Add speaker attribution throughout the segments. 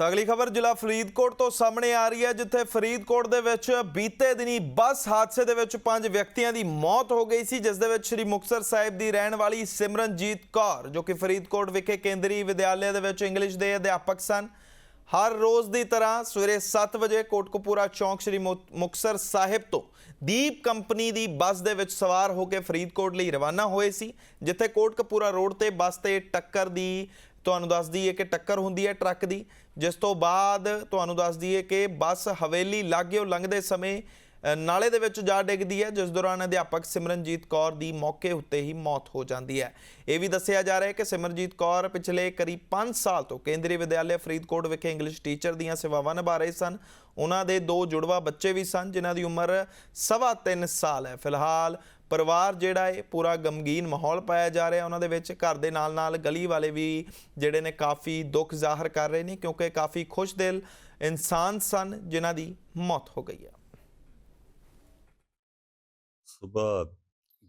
Speaker 1: ਤਾਂ ਅਗਲੀ ਖਬਰ ਜ਼ਿਲ੍ਹਾ ਫਰੀਦਕੋਟ ਤੋਂ ਸਾਹਮਣੇ ਆ ਰਹੀ ਹੈ, ਜਿੱਥੇ ਫਰੀਦਕੋਟ ਦੇ ਵਿੱਚ ਬੀਤੇ ਦਿਨੀ ਬੱਸ ਹਾਦਸੇ ਦੇ ਵਿੱਚ ਪੰਜ ਵਿਅਕਤੀਆਂ ਦੀ ਮੌਤ ਹੋ ਗਈ ਸੀ, ਜਿਸ ਦੇ ਵਿੱਚ ਸ੍ਰੀ ਮੁਕਤਸਰ ਸਾਹਿਬ ਦੀ ਰਹਿਣ ਵਾਲੀ ਸਿਮਰਨਜੀਤ ਕੌਰ, ਜੋ ਕਿ ਫਰੀਦਕੋਟ ਵਿਖੇ ਕੇਂਦਰੀ ਵਿਦਿਆਲਿਆ ਦੇ ਵਿੱਚ ਇੰਗਲਿਸ਼ ਦੇ ਅਧਿਆਪਕ ਸਨ। ਹਰ ਰੋਜ਼ ਦੀ ਤਰ੍ਹਾਂ ਸਵੇਰੇ 7 ਵਜੇ ਕੋਟਕਪੂਰਾ ਚੌਂਕ ਸ੍ਰੀ ਮੁ- ਮੁਕਤਸਰ ਸਾਹਿਬ ਤੋਂ ਦੀਪ ਕੰਪਨੀ ਦੀ ਬੱਸ ਦੇ ਵਿੱਚ ਸਵਾਰ ਹੋ ਕੇ ਫਰੀਦਕੋਟ ਲਈ ਰਵਾਨਾ ਹੋਏ ਸੀ, ਜਿੱਥੇ ਕੋਟਕਪੂਰਾ ਰੋਡ ਤੇ ਬੱਸ ਤੇ ਟੱਕਰ ਦੀ ਤੁਹਾਨੂੰ ਦੱਸ ਦਈਏ ਕਿ ਟੱਕਰ ਹੁੰਦੀ ਹੈ ਟਰੱਕ ਦੀ, ਜਿਸ ਤੋਂ ਬਾਅਦ ਤੁਹਾਨੂੰ ਦੱਸ ਦਈਏ ਕਿ ਬੱਸ ਹਵੇਲੀ ਲਾਗਿਓ ਲੰਘਦੇ ਸਮੇਂ ਨਾਲੇ ਦੇ ਵਿੱਚ ਜਾ ਡਿੱਗਦੀ ਹੈ, ਜਿਸ ਦੌਰਾਨ ਅਧਿਆਪਕ ਸਿਮਰਨਜੀਤ ਕੌਰ ਦੀ ਮੌਕੇ ਉੱਤੇ ਹੀ ਮੌਤ ਹੋ ਜਾਂਦੀ ਹੈ। ਇਹ ਵੀ ਦੱਸਿਆ ਜਾ ਰਿਹਾ ਹੈ ਕਿ ਸਿਮਰਨਜੀਤ ਕੌਰ ਪਿਛਲੇ ਕਰੀਬ 5 ਸਾਲ ਤੋਂ ਕੇਂਦਰੀ ਵਿਦਿਆਲਿਆ ਫਰੀਦਕੋਟ ਵਿਖੇ ਇੰਗਲਿਸ਼ ਟੀਚਰ ਦੀਆਂ ਸੇਵਾਵਾਂ ਨਿਭਾ ਰਹੇ ਸਨ। ਉਹਨਾਂ ਦੇ ਦੋ ਜੁੜਵਾ ਬੱਚੇ ਵੀ ਸਨ, ਜਿਨ੍ਹਾਂ ਦੀ ਉਮਰ ਸਵਾ ਤਿੰਨ ਸਾਲ ਹੈ। ਫਿਲਹਾਲ ਪਰਿਵਾਰ ਜਿਹੜਾ ਹੈ ਪੂਰਾ ਗਮਗੀਨ ਮਾਹੌਲ ਪਾਇਆ ਜਾ ਰਿਹਾ ਉਹਨਾਂ ਦੇ ਵਿੱਚ। ਘਰ ਦੇ ਨਾਲ ਨਾਲ ਗਲੀ ਵਾਲੇ ਵੀ ਜਿਹੜੇ ਨੇ ਕਾਫੀ ਦੁੱਖ ਜ਼ਾਹਰ ਕਰ ਰਹੇ ਨੇ ਕਿਉਂਕਿ ਕਾਫੀ ਖੁਸ਼ਦਿਲ ਇਨਸਾਨ ਸਨ ਜਿਨ੍ਹਾਂ ਦੀ ਮੌਤ ਹੋ ਗਈ ਹੈ
Speaker 2: ਸੁਬਾਹ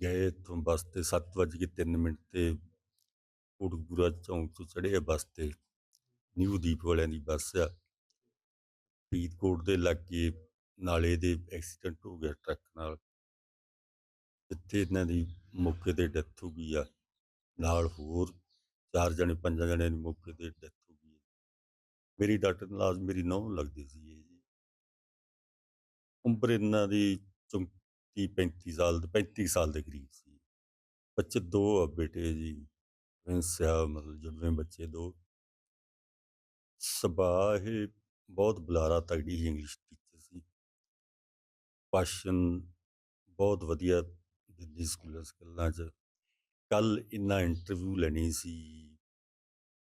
Speaker 2: ਗਏ ਤੋਂ ਬੱਸ ਤੇ 7:03 ਮਿੰਟ ਤੇ ਕੋਟਕਪੂਰਾ ਚੌਂਕ ਤੋਂ ਚੜ੍ਹੇ ਬੱਸ ਤੇ। ਨਿਊ ਦੀਪ ਵਾਲਿਆਂ ਦੀ ਬੱਸ ਆ। ਫਰੀਦਕੋਟ ਦੇ ਲਾਗੇ ਨਾਲੇ ਦੇ ਐਕਸੀਡੈਂਟ ਹੋ ਗਿਆ ਟਰੱਕ ਨਾਲ। ਇੱਥੇ ਇਹਨਾਂ ਦੀ ਮੌਕੇ ਤੇ ਡੈਥ ਹੋ ਗਈ ਆ, ਨਾਲ ਹੋਰ ਚਾਰ ਜਣੇ, ਪੰਜਾਂ ਜਣਿਆਂ ਦੀ ਮੌਕੇ ਤੇ ਡੈਥ ਹੋ ਗਈ ਮੇਰੀ ਡਾਕਟਰ ਨਾਲ ਮੇਰੀ ਨੌਂ ਲੱਗਦੀ ਸੀ ਇਹ ਜੀ। ਉਮਰ ਇਹਨਾਂ ਦੀ ਚੌਂ- 30 35 ਸਾਲ ਦੇ 35 ਸਾਲ ਦੇ ਕਰੀਬ ਸੀ। ਬੱਚੇ ਦੋ ਆ ਬੇਟੇ ਜੀ ਵਿੰਸਿਆ ਮਤਲਬ ਜੁੜਵੇਂ ਬੱਚੇ ਦੋ। ਸੁਭਾਅ ਇਹ ਬਹੁਤ ਬੁਲਾਰਾ ਤਗੜੀ ਸੀ ਇੰਗਲਿਸ਼ ਟੀਚਰ ਸੀ। ਭਾਸ਼ਣ ਬਹੁਤ ਵਧੀਆ ਦਿੱਲੀ ਸਕੂਲਾਂ ਸਕੱਲਾਂ ਚ। ਕੱਲ ਇਹਨਾਂ ਇੰਟਰਵਿਊ ਲੈਣੀ ਸੀ,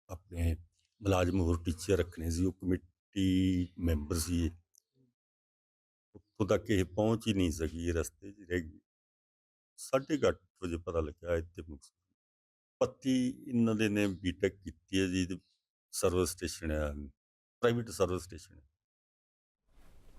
Speaker 2: ਆਪਣੇ ਮੁਲਾਜ਼ਮ ਹੋਰ ਟੀਚਰ ਰੱਖਣੇ ਸੀ, ਉਹ ਕਮੇਟੀ ਮੈਂਬਰ ਸੀ ਉੱਥੋਂ ਤੱਕ ਇਹ ਪਹੁੰਚ ਹੀ ਨਹੀਂ ਸਕੀ ਰਸਤੇ 'ਚ ਰਹਿ ਗਈ। ਸਾਢੇ ਕੁ ਅੱਠ ਵਜੇ ਪਤਾ ਲੱਗਿਆ ਇੱਥੇ ਮੁਕਤਸਰ ਪਤੀ ਇਹਨਾਂ ਦੇ ਨੇ ਬੀਟੈਕ ਕੀਤੀ ਹੈ ਜੀ ਸਰਵਿਸ ਸਟੇਸ਼ਨ ਹੈ ਪ੍ਰਾਈਵੇਟ ਸਰਵਿਸ ਸਟੇਸ਼ਨ ਹੈ